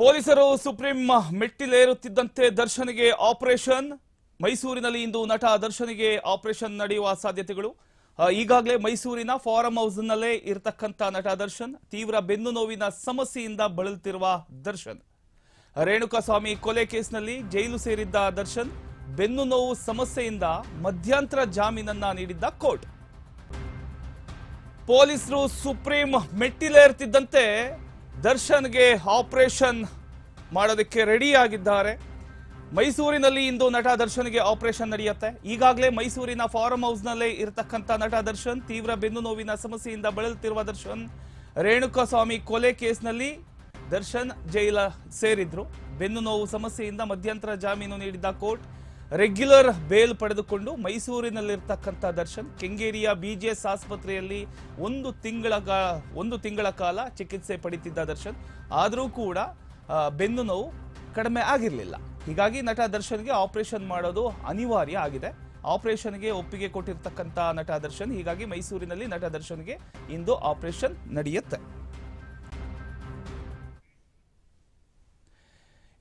ಪೊಲೀಸರು ಸುಪ್ರೀಂ ಮೆಟ್ಟಿಲೇರುತ್ತಿದ್ದಂತೆ ದರ್ಶನ್ಗೆ ಆಪರೇಷನ್. ಮೈಸೂರಿನಲ್ಲಿ ಇಂದು ನಟ ದರ್ಶನ್ಗೆ ಆಪರೇಷನ್ ನಡೆಯುವ ಸಾಧ್ಯತೆಗಳು. ಈಗಾಗಲೇ ಮೈಸೂರಿನ ಫಾರಂ ಹೌಸ್ನಲ್ಲೇ ಇರತಕ್ಕಂಥ ನಟ ದರ್ಶನ್, ತೀವ್ರ ಬೆನ್ನು ನೋವಿನ ಸಮಸ್ಯೆಯಿಂದ ಬಳಲುತ್ತಿರುವ ದರ್ಶನ್. ರೇಣುಕಾಸ್ವಾಮಿ ಕೊಲೆ ಕೇಸ್ನಲ್ಲಿ ಜೈಲು ಸೇರಿದ್ದ ದರ್ಶನ್, ಬೆನ್ನು ನೋವು ಸಮಸ್ಯೆಯಿಂದ ಮಧ್ಯಂತರ ಜಾಮೀನನ್ನ ನೀಡಿದ್ದ ಕೋರ್ಟ್. ಪೊಲೀಸರು ಸುಪ್ರೀಂ ಮೆಟ್ಟಿಲೇರ್ತಿದ್ದಂತೆ ದರ್ಶನ್ಗೆ ಆಪರೇಷನ್ ಮಾಡೋದಕ್ಕೆ ರೆಡಿ ಆಗಿದ್ದಾರೆ ಮೈಸೂರಿನಲ್ಲಿ ಇಂದು ನಟ ದರ್ಶನ್ಗೆ ಆಪರೇಷನ್ ನಡೆಯುತ್ತೆ. ಈಗಾಗಲೇ ಮೈಸೂರಿನ ಫಾರಂ ಹೌಸ್ನಲ್ಲೇ ಇರತಕ್ಕಂಥ ನಟ ದರ್ಶನ್, ತೀವ್ರ ಬೆನ್ನು ನೋವಿನ ಸಮಸ್ಯೆಯಿಂದ ಬಳಲುತ್ತಿರುವ ದರ್ಶನ್, ರೇಣುಕಾಸ್ವಾಮಿ ಕೊಲೆ ಕೇಸ್ನಲ್ಲಿ ದರ್ಶನ್ ಜೈಲ ಸೇರಿದ್ರು. ಬೆನ್ನು ನೋವು ಸಮಸ್ಯೆಯಿಂದ ಮಧ್ಯಂತರ ಜಾಮೀನು ನೀಡಿದ್ದ ಕೋರ್ಟ್ ರೆಗ್ಯುಲರ್ ಬೇಲ್ ಪಡೆದುಕೊಂಡು ಮೈಸೂರಿನಲ್ಲಿರ್ತಕ್ಕಂಥ ದರ್ಶನ್, ಕೆಂಗೇರಿಯ ಬಿ ಜೆ ಎಸ್ ಆಸ್ಪತ್ರೆಯಲ್ಲಿ ಒಂದು ತಿಂಗಳ ಒಂದು ತಿಂಗಳ ಕಾಲ ಚಿಕಿತ್ಸೆ ಪಡಿತಿದ್ದ ದರ್ಶನ್. ಆದರೂ ಕೂಡ ಬೆನ್ನು ನೋವು ಕಡಿಮೆ ಆಗಿರಲಿಲ್ಲ. ಹೀಗಾಗಿ ನಟ ದರ್ಶನ್ಗೆ ಆಪರೇಷನ್ ಮಾಡೋದು ಅನಿವಾರ್ಯ ಆಗಿದೆ. ಆಪರೇಷನ್ಗೆ ಒಪ್ಪಿಗೆ ಕೊಟ್ಟಿರ್ತಕ್ಕಂಥ ನಟ ದರ್ಶನ್, ಹೀಗಾಗಿ ಮೈಸೂರಿನಲ್ಲಿ ನಟ ದರ್ಶನ್ಗೆ ಇಂದು ಆಪರೇಷನ್ ನಡೆಯುತ್ತೆ.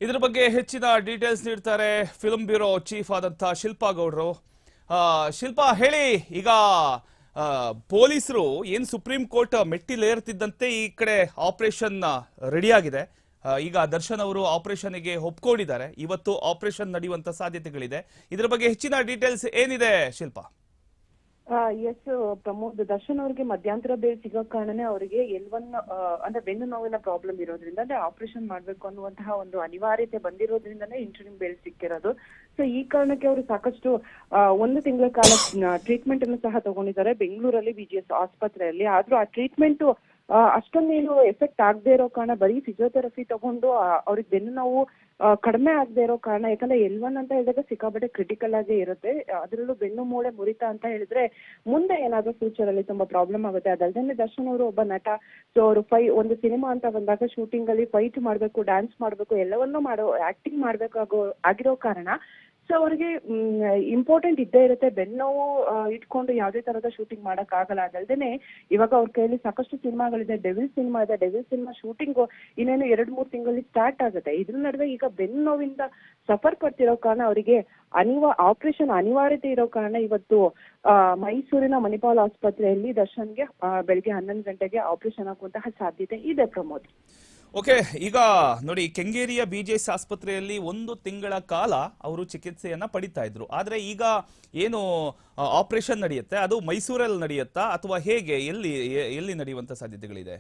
ಇದ್ರ ಬಗ್ಗೆ ಹೆಚ್ಚಿನ ಡೀಟೇಲ್ಸ್ ನೀಡ್ತಾರೆ ಫಿಲ್ಮ್ ಬ್ಯೂರೋ ಚೀಫ್ ಆದಂತಹ ಶಿಲ್ಪಾ ಗೌಡ್ರು. ಶಿಲ್ಪಾ, ಹೇಳಿ, ಈಗ ಪೊಲೀಸರು ಏನ್ ಸುಪ್ರೀಂ ಕೋರ್ಟ್ ಮೆಟ್ಟಿಲೇರ್ತಿದ್ದಂತೆ ಈ ಕಡೆ ಆಪರೇಷನ್ ರೆಡಿ ಆಗಿದೆ ಈಗ ದರ್ಶನ್ ಅವರು ಆಪರೇಷನ್ಗೆ ಒಪ್ಕೊಂಡಿದ್ದಾರೆ. ಇವತ್ತು ಆಪರೇಷನ್ ನಡೆಯುವಂತ ಸಾಧ್ಯತೆಗಳಿದೆ. ಇದ್ರ ಬಗ್ಗೆ ಹೆಚ್ಚಿನ ಡೀಟೇಲ್ಸ್ ಏನಿದೆ ಶಿಲ್ಪಾ? ಎಸ್ ಪ್ರಮೋದ್ ದರ್ಶನ್ ಅವ್ರಿಗೆ ಮಧ್ಯಾಂತರ ಬೇಲ್ ಸಿಗೋ ಕಾರಣನೇ ಅವರಿಗೆ ಎಲ್ವನ್ ಅಂದ್ರೆ ಬೆನ್ನು ನೋವಿನ ಪ್ರಾಬ್ಲಮ್ ಇರೋದ್ರಿಂದ ಅಂದ್ರೆ ಆಪರೇಷನ್ ಮಾಡ್ಬೇಕು ಅನ್ನುವಂತಹ ಒಂದು ಅನಿವಾರ್ಯತೆ ಬಂದಿರೋದ್ರಿಂದನೇ ಇಂಟರ್ವ್ಯೂ ಬೇಲ್ ಸಿಕ್ಕಿರೋದು. ಸೊ ಈ ಕಾರಣಕ್ಕೆ ಅವರು ಸಾಕಷ್ಟು ಒಂದು ತಿಂಗಳ ಕಾಲ ಟ್ರೀಟ್ಮೆಂಟ್ ಅನ್ನು ಸಹ ತಗೊಂಡಿದ್ದಾರೆ. ಬೆಂಗಳೂರಲ್ಲಿ ಬಿಜಿಎಸ್ ಆಸ್ಪತ್ರೆಯಲ್ಲಿ. ಆದ್ರೂ ಆ ಟ್ರೀಟ್ಮೆಂಟ್ ಅಷ್ಟೊಂದೇನು ಎಫೆಕ್ಟ್ ಆಗದೆ ಇರೋ ಕಾರಣ ಬರೀ ಫಿಸಿಯೋಥೆರಪಿ ತಗೊಂಡು ಅವ್ರಿಗೆ ಬೆನ್ನು ನೋವು ಕಡಿಮೆ ಆಗದೆ ಇರೋ ಕಾರಣ, ಯಾಕಂದ್ರೆ ಎಲ್ ಒನ್ ಅಂತ ಹೇಳಿದಾಗ ಸಿಕ್ಕಾಪಟ್ಟೆ ಕ್ರಿಟಿಕಲ್ ಆಗೇ ಇರುತ್ತೆ. ಅದರಲ್ಲೂ ಬೆನ್ನು ಮೂಳೆ ಮುರಿತ ಅಂತ ಹೇಳಿದ್ರೆ ಮುಂದೆ ಏನಾದ್ರೂ ಫ್ಯೂಚರ್ ಅಲ್ಲಿ ತುಂಬಾ ಪ್ರಾಬ್ಲಮ್ ಆಗುತ್ತೆ. ಅದಲ್ಲದೆ ದರ್ಶನ್ ಅವರು ಒಬ್ಬ ನಟ. ಸೊ ಅವರು ಫೈ ಒಂದು ಸಿನಿಮಾ ಅಂತ ಬಂದಾಗ ಶೂಟಿಂಗ್ ಅಲ್ಲಿ ಫೈಟ್ ಮಾಡ್ಬೇಕು ಡ್ಯಾನ್ಸ್ ಮಾಡ್ಬೇಕು, ಎಲ್ಲವನ್ನೂ ಮಾಡೋ ಆಕ್ಟಿಂಗ್ ಮಾಡ್ಬೇಕಾಗೋ, ಆಗಿರೋ ಕಾರಣ ಸೊ ಅವರಿಗೆ ಇಂಪಾರ್ಟೆಂಟ್ ಇದ್ದೇ ಇರುತ್ತೆ. ಬೆನ್ನೋವು ಇಟ್ಕೊಂಡು ಯಾವುದೇ ತರದ ಶೂಟಿಂಗ್ ಮಾಡಕ್ ಆಗಲ್ಲ. ಅದಲ್ದೇನೆ ಇವಾಗ ಅವ್ರ ಕೈಯಲ್ಲಿ ಸಾಕಷ್ಟು ಸಿನಿಮಾಗಳಿದೆ. ಡೆವಿಲ್ ಸಿನಿಮಾ ಇದೆ. ಡೆವಿಲ್ ಸಿನಿಮಾ ಶೂಟಿಂಗ್ ಇನ್ನೇನು ಎರಡ್, ಮೂರ್ ತಿಂಗಳಲ್ಲಿ ಸ್ಟಾರ್ಟ್ ಆಗುತ್ತೆ. ಇದ್ರ ನಡುವೆ ಈಗ ಬೆನ್ನು ನೋವಿಂದ ಸಫರ್ ಪಡ್ತಿರೋ ಕಾರಣ ಅವರಿಗೆ ಅನಿವಾ ಆಪರೇಷನ್ ಅನಿವಾರ್ಯತೆ ಇರೋ ಕಾರಣ ಇವತ್ತು ಮೈಸೂರಿನ ಮಣಿಪಾಲ್ ಆಸ್ಪತ್ರೆಯಲ್ಲಿ ದರ್ಶನ್ಗೆ ಬೆಳಿಗ್ಗೆ ಹನ್ನೊಂದು ಗಂಟೆಗೆ ಆಪರೇಷನ್ ಆಗುವಂತಹ ಸಾಧ್ಯತೆ ಇದೆ ಪ್ರಮೋದ್. ಓಕೆ, ಈಗ ನೋಡಿ, ಕೆಂಗೇರಿಯ ಬಿಜೆಎಸ್ ಆಸ್ಪತ್ರೆಯಲ್ಲಿ ಒಂದು ತಿಂಗಳ ಕಾಲ ಅವರು ಚಿಕಿತ್ಸೆಯನ್ನ ಪಡಿತಾ ಇದ್ರು. ಆದ್ರೆ ಈಗ ಏನು ಆಪರೇಷನ್ ನಡೆಯುತ್ತೆ, ಅದು ಮೈಸೂರಲ್ಲಿ ನಡೆಯುತ್ತಾ, ಅಥವಾ ಹೇಗೆ, ಎಲ್ಲಿ ಎಲ್ಲಿ ನಡೆಯುವಂತ ಸಾಧ್ಯತೆಗಳಿದೆ?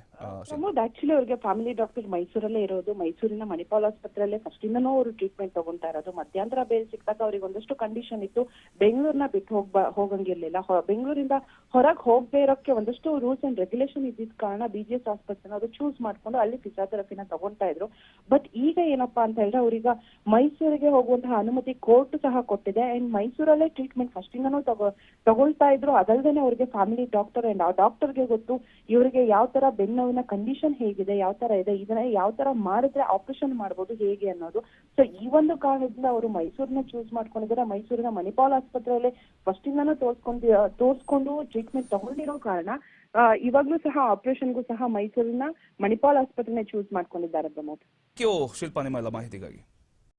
ಆಕ್ಚುಲಿ ಅವ್ರಿಗೆ ಫ್ಯಾಮಿಲಿ ಡಾಕ್ಟರ್ ಮೈಸೂರಲ್ಲೇ ಇರೋದು, ಮೈಸೂರಿನ ಮಣಿಪಾಲ್ ಆಸ್ಪತ್ರೆಯಲ್ಲೇ ಫಸ್ಟ್ ಇಂದನೂ ಅವರು ಟ್ರೀಟ್ಮೆಂಟ್ ತಗೊಂತಾ ಇರೋದು. ಮಧ್ಯಂತರ ಬೇರೆ ಸಿಕ್ಕಾಗ ಅವ್ರಿಗೆ ಒಂದಷ್ಟು ಕಂಡೀಷನ್ ಇತ್ತು. ಬೆಂಗಳೂರ್ನ ಬಿಟ್ಟು ಹೋಗ್ ಹೋಗಂಗಿರ್ಲಿಲ್ಲ. ಬೆಂಗಳೂರಿಂದ ಹೊರಗೆ ಹೋಗದೆ ಇರೋಕ್ಕೆ ಒಂದಷ್ಟು ರೂಲ್ಸ್ ಅಂಡ್ ರೆಗ್ಯುಲೇಷನ್ ಇದ್ದಿದ್ದ ಕಾರಣ ಬಿಜಿಎಸ್ ಆಸ್ಪತ್ರೆನ ಅದು ಚೂಸ್ ಮಾಡ್ಕೊಂಡು ಅಲ್ಲಿ ಫಿಸಿಯೋಥೆರಪಿನ ತಗೊಂತಾ ಇದ್ರು. ಬಟ್ ಈಗ ಏನಪ್ಪಾ ಅಂತ ಹೇಳಿದ್ರೆ ಅವ್ರೀಗ ಮೈಸೂರಿಗೆ ಹೋಗುವಂತಹ ಅನುಮತಿ ಕೋರ್ಟ್ ಸಹ ಕೊಟ್ಟಿದೆ. ಅಂಡ್ ಮೈಸೂರಲ್ಲೇ ಟ್ರೀಟ್ಮೆಂಟ್ ಫಸ್ಟ್ ಇಂದನೂ ತಗೋ, ತಗೊಳ್ತಾ ಇದ್ರು. ಅದಲ್ದೇನೆ ಅವ್ರಿಗೆ ಫ್ಯಾಮಿಲಿ ಡಾಕ್ಟರ್ ಅಂಡ್ ಆ ಡಾಕ್ಟರ್ಗೆ ಗೊತ್ತು ಇವರಿಗೆ ಯಾವ ತರ ಬೆನ್ನೋವಿನ ಕಂಡೀಷನ್ ಹೇಗಿದೆ, ಯಾವ ತರ ಇದೆ, ಇದನ್ನ ಯಾವ ತರ ಮಾಡಿದ್ರೆ ಆಪರೇಷನ್ ಮಾಡ್ಬೋದು, ಹೇಗೆ ಅನ್ನೋದು. ಸೊ ಈ ಒಂದು ಕಾರಣದಿಂದ ಅವರು ಮೈಸೂರನ್ನ ಚೂಸ್ ಮಾಡ್ಕೊಂಡಿದ್ದಾರೆ. ಮೈಸೂರಿನ ಮಣಿಪಾಲ್ ಆಸ್ಪತ್ರೆಯಲ್ಲಿ ಫಸ್ಟ್ ಇಂದನೂ ತೋರ್ಸ್ಕೊಂಡಿ ತೋರ್ಸ್ಕೊಂಡು ಟ್ರೀಟ್ಮೆಂಟ್ ತಗೊಂಡಿರೋ ಕಾರಣ ಇವಾಗ್ಲೂ ಸಹ ಆಪರೇಷನ್ಗೂ ಸಹ ಮೈಸೂರಿನ ಮಣಿಪಾಲ್ ಆಸ್ಪತ್ರೆನೇ ಚೂಸ್ ಮಾಡ್ಕೊಂಡಿದ್ದಾರೆ ಪ್ರಮೋದ್. ಶಿಲ್ಪಾ ನಿಮ್ಮ ಎಲ್ಲ ಮಾಹಿತಿಗಾಗಿ.